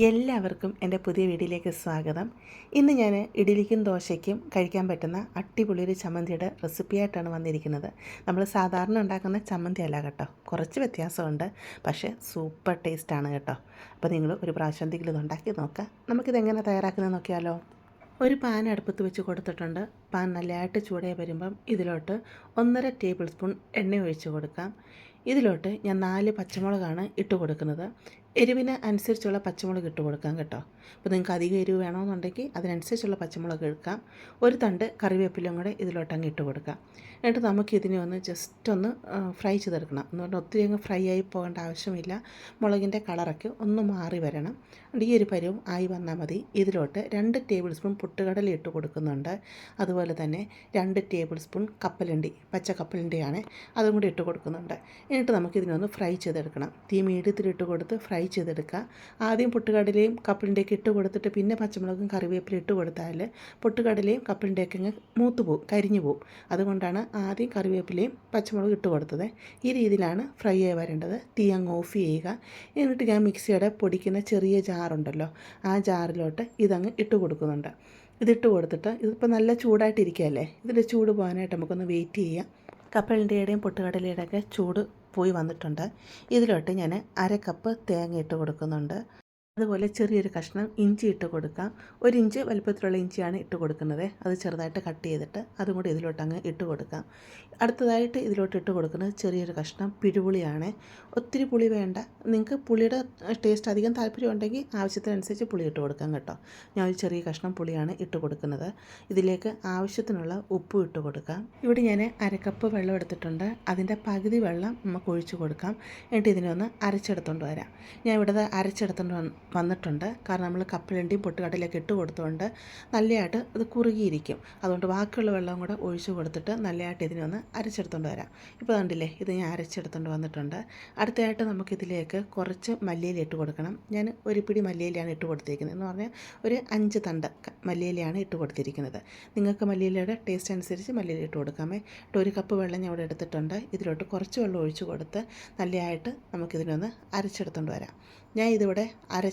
എല്ലാവർക്കും എന്റെ പുതിയ വീഡിയോയിലേക്ക് സ്വാഗതം. ഇന്ന് ഞാൻ ഇഡ്ഡലിക്കും ദോശയ്ക്കും കഴിക്കാൻ പറ്റുന്ന അടിപൊളി ഒരു ചമ്മന്തിയുടെ റെസിപ്പിയായിട്ടാണ് വന്നിരിക്കുന്നത്. നമ്മൾ സാധാരണ ഉണ്ടാക്കുന്ന ചമ്മന്തി അല്ല കേട്ടോ. കുറച്ച് വ്യത്യാസമുണ്ട്. പക്ഷേ സൂപ്പർ ടേസ്റ്റാണ് കേട്ടോ. അപ്പോൾ നിങ്ങൾ ഒരു പ്രാവശ്യം എന്തെങ്കിലും ഇത് ഉണ്ടാക്കി നോക്കുക നമുക്കിതെങ്ങനെ തയ്യാറാക്കുന്നത് നോക്കിയാലോ. ഒരു പാൻ അടുപ്പത്ത് വെച്ച് കൊടുത്തിട്ടുണ്ട്. പാൻ നല്ലതായിട്ട് ചൂടായി വരുമ്പം ഇതിലോട്ട് ഒന്നര ടേബിൾ സ്പൂൺ എണ്ണ ഒഴിച്ച് കൊടുക്കാം. ഇതിലോട്ട് ഞാൻ നാല് പച്ചമുളകാണ് ഇട്ട് കൊടുക്കുന്നത്. എരിവിന് അനുസരിച്ചുള്ള പച്ചമുളക് ഇട്ട് കൊടുക്കാം കേട്ടോ. അപ്പോൾ നിങ്ങൾക്ക് അധികം എരിവ് വേണമെന്നുണ്ടെങ്കിൽ അതിനനുസരിച്ചുള്ള പച്ചമുളക് എടുക്കാം. ഒരു തണ്ട് കറിവേപ്പിലും കൂടെ ഇതിലോട്ടങ്ങ് ഇട്ട് കൊടുക്കാം. എന്നിട്ട് നമുക്ക് ഇതിനെ ഒന്ന് ജസ്റ്റ് ഒന്ന് ഫ്രൈ ചെയ്തെടുക്കണം. എന്ന് പറഞ്ഞാൽ ഒത്തിരി അങ്ങ് ഫ്രൈ ആയി പോകേണ്ട ആവശ്യമില്ല. മുളകിന്റെ കളറൊക്കെ ഒന്ന് മാറി വരണം. ഈ ഒരു പരുവം ആയി വന്നാൽ മതി. ഇതിലോട്ട് രണ്ട് ടേബിൾ സ്പൂൺ പുട്ടുകടല ഇട്ട് കൊടുക്കുന്നുണ്ട്. അതുപോലെ തന്നെ രണ്ട് ടേബിൾ സ്പൂൺ കപ്പലണ്ടി പച്ച കപ്പലണ്ടിയാണ് അതും കൂടി ഇട്ട് കൊടുക്കുന്നുണ്ട്. എന്നിട്ട് നമുക്കിതിനൊന്ന് ഫ്രൈ ചെയ്തെടുക്കണം. തീ മീഡിയത്തിലിട്ട് കൊടുത്ത് ഫ്രൈ ചെയ്തെടുക്കുക. ആദ്യം പൊട്ടുകടലയും കപ്പലിന്റെയൊക്കെ ഇട്ട് കൊടുത്തിട്ട് പിന്നെ പച്ചമുളകും കറിവേപ്പിലും ഇട്ട് കൊടുത്താൽ പൊട്ടുകടലയും കപ്പലിന്റെയൊക്കെ അങ്ങ് മൂത്ത് പോവും കരിഞ്ഞു പോവും. അതുകൊണ്ടാണ് ആദ്യം കറിവേപ്പിലയും പച്ചമുളകും ഇട്ട് കൊടുത്തത്. ഈ രീതിയിലാണ് ഫ്രൈ ആയി വരേണ്ടത്. തീ അങ്ങ് ഓഫ് ചെയ്യുക. എന്നിട്ട് ഞാൻ മിക്സിയുടെ പൊടിക്കുന്ന ചെറിയ ജാറുണ്ടല്ലോ ആ ജാറിലോട്ട് ഇതങ്ങ് ഇട്ട് കൊടുക്കുന്നുണ്ട്. ഇതിട്ട് കൊടുത്തിട്ട് ഇതിപ്പോൾ നല്ല ചൂടായിട്ടിരിക്കുകയല്ലേ? ഇതിന്റെ ചൂട് പോകാനായിട്ട് നമുക്കൊന്ന് വെയിറ്റ് ചെയ്യാം. കപ്പലിന്റെയുടെയും പൊട്ടുകടലയുടെയൊക്കെ ചൂട് പോയി വന്നിട്ടുണ്ട്. ഇതിലോട്ട് ഞാൻ അര കപ്പ് തേങ്ങ ഇട്ട് കൊടുക്കുന്നുണ്ട്. അതുപോലെ ചെറിയൊരു കഷ്ണം ഇഞ്ചി ഇട്ട് കൊടുക്കാം. ഒരു ഇഞ്ച് വലുപ്പത്തിലുള്ള ഇഞ്ചിയാണ് ഇട്ട് കൊടുക്കുന്നത്. അത് ചെറുതായിട്ട് കട്ട് ചെയ്തിട്ട് അതും കൂടി ഇതിലോട്ട് അങ്ങ് ഇട്ട് കൊടുക്കാം. അടുത്തതായിട്ട് ഇതിലോട്ട് ഇട്ട് കൊടുക്കുന്നത് ചെറിയൊരു കഷ്ണം പിഴുപുളിയാണ്. ഒത്തിരി പുളി വേണ്ട. നിങ്ങൾക്ക് പുളിയുടെ ടേസ്റ്റ് അധികം താല്പര്യം ഉണ്ടെങ്കിൽ ആവശ്യത്തിനനുസരിച്ച് പുളി ഇട്ട് കൊടുക്കാം കേട്ടോ. ഞാൻ ഒരു ചെറിയ കഷ്ണം പുളിയാണ് ഇട്ട് കൊടുക്കുന്നത്. ഇതിലേക്ക് ആവശ്യത്തിനുള്ള ഉപ്പും ഇട്ട് കൊടുക്കാം. ഇവിടെ ഞാൻ അരക്കപ്പ് വെള്ളം എടുത്തിട്ടുണ്ട്. അതിന്റെ പകുതി വെള്ളം നമുക്ക് ഒഴിച്ച് കൊടുക്കാം. എന്നിട്ട് ഇതിനെ ഒന്ന് അരച്ചെടുത്തുകൊണ്ട് വരാം. ഞാൻ ഇവിടെ അരച്ചെടുത്തുകൊണ്ട് വന്നിട്ടുണ്ട്. കാരണം നമ്മൾ കപ്പലണ്ടിയും പൊട്ടുകടലൊക്കെ ഇട്ട് കൊടുത്തുകൊണ്ട് നല്ലതായിട്ട് അത് കുറുകിയിരിക്കും. അതുകൊണ്ട് ബാക്കിയുള്ള വെള്ളം കൂടെ ഒഴിച്ച് കൊടുത്തിട്ട് നല്ലതായിട്ട് ഇതിനൊന്ന് അരച്ചെടുത്തുകൊണ്ട് വരാം. ഇപ്പോൾ കണ്ടില്ലേ ഇത് ഞാൻ അരച്ചെടുത്തുകൊണ്ട് വന്നിട്ടുണ്ട്. അടുത്തതായിട്ട് നമുക്കിതിലേക്ക് കുറച്ച് മല്ലിയില ഇട്ട് കൊടുക്കണം. ഞാൻ ഒരു പിടി മല്ലിയിലയാണ് ഇട്ട് കൊടുത്തിരിക്കുന്നത്. എന്ന് പറഞ്ഞാൽ ഒരു അഞ്ച് തണ്ട് മല്ലിയിലയാണ് ഇട്ട് കൊടുത്തിരിക്കുന്നത്. നിങ്ങൾക്ക് മല്ലിയിലയുടെ ടേസ്റ്റ് അനുസരിച്ച് മല്ലിയില ഇട്ട് കൊടുക്കാമേ. ഇട്ട് ഒരു കപ്പ് വെള്ളം ഞാൻ ഇവിടെ എടുത്തിട്ടുണ്ട്. ഇതിലോട്ട് കുറച്ച് വെള്ളം ഒഴിച്ച് കൊടുത്ത് നല്ലതായിട്ട് നമുക്കിതിനൊന്ന് അരച്ചെടുത്തുകൊണ്ട് വരാം. ഞാൻ ഇതിവിടെ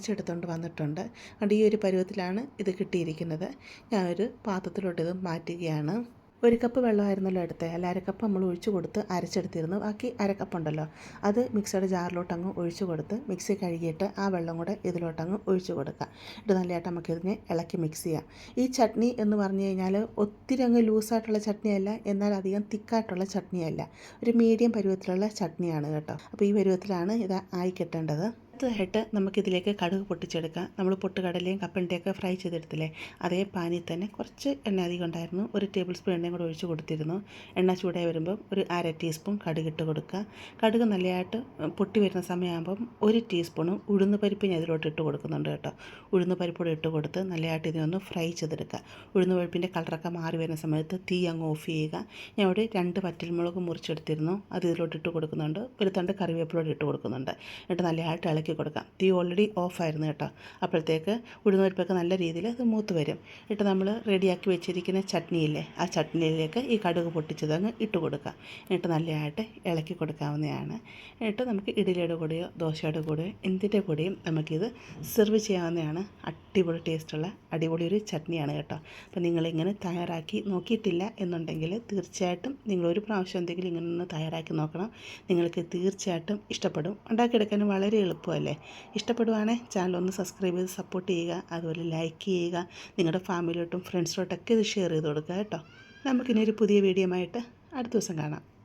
അരച്ചെടുത്തുകൊണ്ട് വന്നിട്ടുണ്ട്. അതുകൊണ്ട് ഈ ഒരു പരുവത്തിലാണ് ഇത് കിട്ടിയിരിക്കുന്നത്. ഞാൻ ഒരു പാത്രത്തിലോട്ട് ഇത് മാറ്റുകയാണ്. ഒരു കപ്പ് വെള്ളമായിരുന്നല്ലോ എടുത്തത് അല്ല അരക്കപ്പ് നമ്മൾ ഒഴിച്ചു കൊടുത്ത് അരച്ചെടുത്തിരുന്നു. ബാക്കി അരക്കപ്പുണ്ടല്ലോ അത് മിക്സിയുടെ ജാറിലോട്ട് അങ്ങ് ഒഴിച്ചു കൊടുത്ത് മിക്സി കഴുകിയിട്ട് ആ വെള്ളം കൂടെ ഇതിലോട്ട് അങ്ങ് ഒഴിച്ചു കൊടുക്കുക. ഇത് നല്ലതായിട്ട് നമുക്കിതിനെ ഇളക്കി മിക്സ് ചെയ്യാം. ഈ ചട്നി എന്ന് പറഞ്ഞു കഴിഞ്ഞാൽ ഒത്തിരി അങ്ങ് ലൂസായിട്ടുള്ള ചട്നിയല്ല എന്നാൽ അധികം തിക്കായിട്ടുള്ള ചട്നിയല്ല. ഒരു മീഡിയം പരുവത്തിലുള്ള ചട്നിയാണ് കേട്ടോ. അപ്പോൾ ഈ പരുവത്തിലാണ് ഇത് ആയി കിട്ടേണ്ടത്. അടുത്തതായിട്ട് നമുക്കിതിലേക്ക് കടുക് പൊട്ടിച്ചെടുക്കാം. നമ്മൾ പൊട്ടുകടലയും കപ്പലിന്റെയൊക്കെ ഫ്രൈ ചെയ്തെടുത്തില്ലേ? അതേ പാനിൽ തന്നെ കുറച്ച് എണ്ണ അധികം ഉണ്ടായിരുന്നു. ഒരു ടേബിൾ സ്പൂൺ എണ്ണയും കൂടെ ഒഴിച്ച് കൊടുത്തിരുന്നു. എണ്ണ ചൂടായി വരുമ്പം ഒരു അര ടീസ്പൂൺ കടുക് ഇട്ട് കൊടുക്കുക. കടുക് നല്ലതായിട്ട് പൊട്ടി വരുന്ന സമയമാകുമ്പം ഒരു ടീസ്പൂണും ഉഴുന്ന് പരിപ്പ് ഞാൻ ഇതിലോട്ട് ഇട്ട് കൊടുക്കുന്നുണ്ട് കേട്ടോ. ഉഴുന്ന് പരിപ്പോടെ ഇട്ട് കൊടുത്ത് നല്ലതായിട്ട് ഇതിനൊന്ന് ഫ്രൈ ചെയ്തെടുക്കുക. ഉഴുന്ന് പരിപ്പിന്റെ കളറൊക്കെ മാറി വരുന്ന സമയത്ത് തീ അങ്ങ് ഓഫ് ചെയ്യുക. ഞാൻ ഇവിടെ രണ്ട് പറ്റൽമുളക് മുറിച്ചെടുത്തിരുന്നു. അത് ഇതിലോട്ട് ഇട്ട് കൊടുക്കുന്നുണ്ട്. ഒരു തണ്ട് കറിവേപ്പിലോട്ട് ഇട്ട് കൊടുക്കുന്നുണ്ട്. എന്നിട്ട് നല്ലതായിട്ട് ഇളക്കി ഇളക്കി കൊടുക്കാം. തീ ഓൾറെഡി ഓഫായിരുന്നു കേട്ടോ. അപ്പോഴത്തേക്ക് ഉഴുന്നുപരിപ്പൊക്കെ നല്ല രീതിയിൽ അത് മൂത്ത് വരും. എന്നിട്ട് നമ്മൾ റെഡിയാക്കി വെച്ചിരിക്കുന്ന ചട്നിയില്ലേ ആ ചട്നിയിലേക്ക് ഈ കടുക് പൊട്ടിച്ചത് അങ്ങ് ഇട്ട് കൊടുക്കുക എന്നിട്ട് നല്ലതായിട്ട് ഇളക്കി കൊടുക്കാവുന്നതാണ്. എന്നിട്ട് നമുക്ക് ഇഡലിയുടെ കൂടെയോ ദോശയുടെ കൂടെയോ എന്തിന്റെ കൂടെയും നമുക്കിത് സെർവ് ചെയ്യാവുന്നതാണ്. അടിപൊളി ടേസ്റ്റുള്ള അടിപൊളി ഒരു ചട്നിയാണ് കേട്ടോ. അപ്പോൾ നിങ്ങളിങ്ങനെ തയ്യാറാക്കി നോക്കിയിട്ടില്ല എന്നുണ്ടെങ്കിൽ തീർച്ചയായിട്ടും നിങ്ങളൊരു പ്രാവശ്യം എന്തെങ്കിലും ഇങ്ങനെ ഒന്ന് തയ്യാറാക്കി നോക്കണം. നിങ്ങൾക്ക് തീർച്ചയായിട്ടും ഇഷ്ടപ്പെടും. ഉണ്ടാക്കിയെടുക്കാനും വളരെ എളുപ്പമല്ലേ? ഇഷ്ടപ്പെടുവാണേ ചാനൽ ഒന്ന് സബ്സ്ക്രൈബ് ചെയ്ത് സപ്പോർട്ട് ചെയ്യുക. അതുപോലെ ലൈക്ക് ചെയ്യുക. നിങ്ങളുടെ ഫാമിലിയോട്ടും ഫ്രണ്ട്സിലോട്ടൊക്കെ ഇത് ഷെയർ ചെയ്ത് കൊടുക്കുക കേട്ടോ. നമുക്കിനി ഒരു പുതിയ വീഡിയോ ആയിട്ട് അടുത്ത ദിവസം കാണാം.